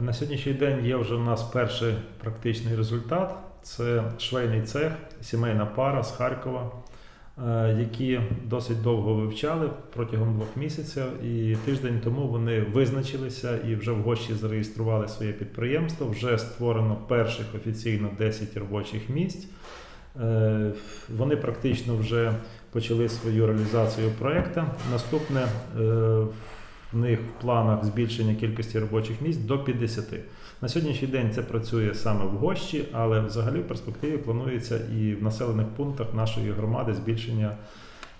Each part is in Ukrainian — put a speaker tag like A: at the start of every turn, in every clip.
A: На сьогоднішній день є вже у нас перший практичний результат. Це швейний цех, сімейна пара з Харкова, е, які досить довго вивчали протягом двох місяців. І тиждень тому вони визначилися і вже в гощі зареєстрували своє підприємство. Вже створено перших офіційно 10 робочих місць. Е, Вони практично вже почали свою реалізацію проекту. Наступне е, в них в планах збільшення кількості робочих місць до 50. На сьогоднішній день це працює саме в Гощі, але взагалі в перспективі планується і в населених пунктах нашої громади збільшення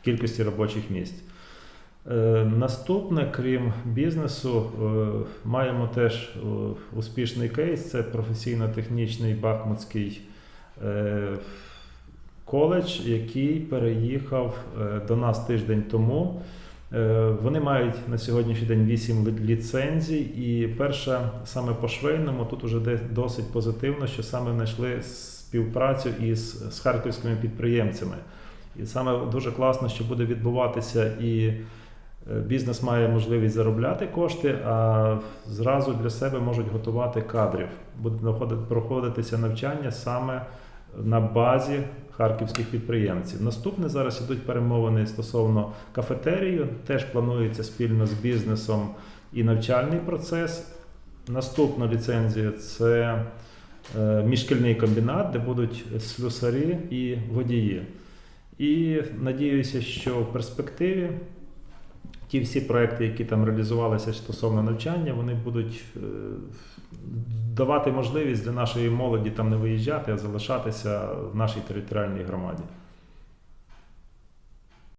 A: кількості робочих місць. Е, Наступне, крім бізнесу, е, маємо теж е, успішний кейс. Це професійно-технічний Бахмутський коледж, який переїхав до нас тиждень тому. Е, Вони мають на сьогоднішній день 8 ліцензій, і перша саме по швейному тут уже досить позитивно, що саме знайшли співпрацю із з харківськими підприємцями. І саме дуже класно, що буде відбуватися і е, бізнес має можливість заробляти кошти, а зразу для себе можуть готувати кадрів. Буде проходитися навчання саме на базі харківських підприємців. Наступне зараз ідуть перемовини стосовно кафетерію. Теж планується спільно з бізнесом і навчальний процес. Наступна ліцензія це мішкільний міжшкільний комбінат, де будуть слюсарі і водії. І надіюся, що в перспективі ті всі проекти, які там реалізувалися стосовно навчання, вони будуть е, давати можливість для нашої молоді там не виїжджати, а залишатися в нашій територіальній громаді.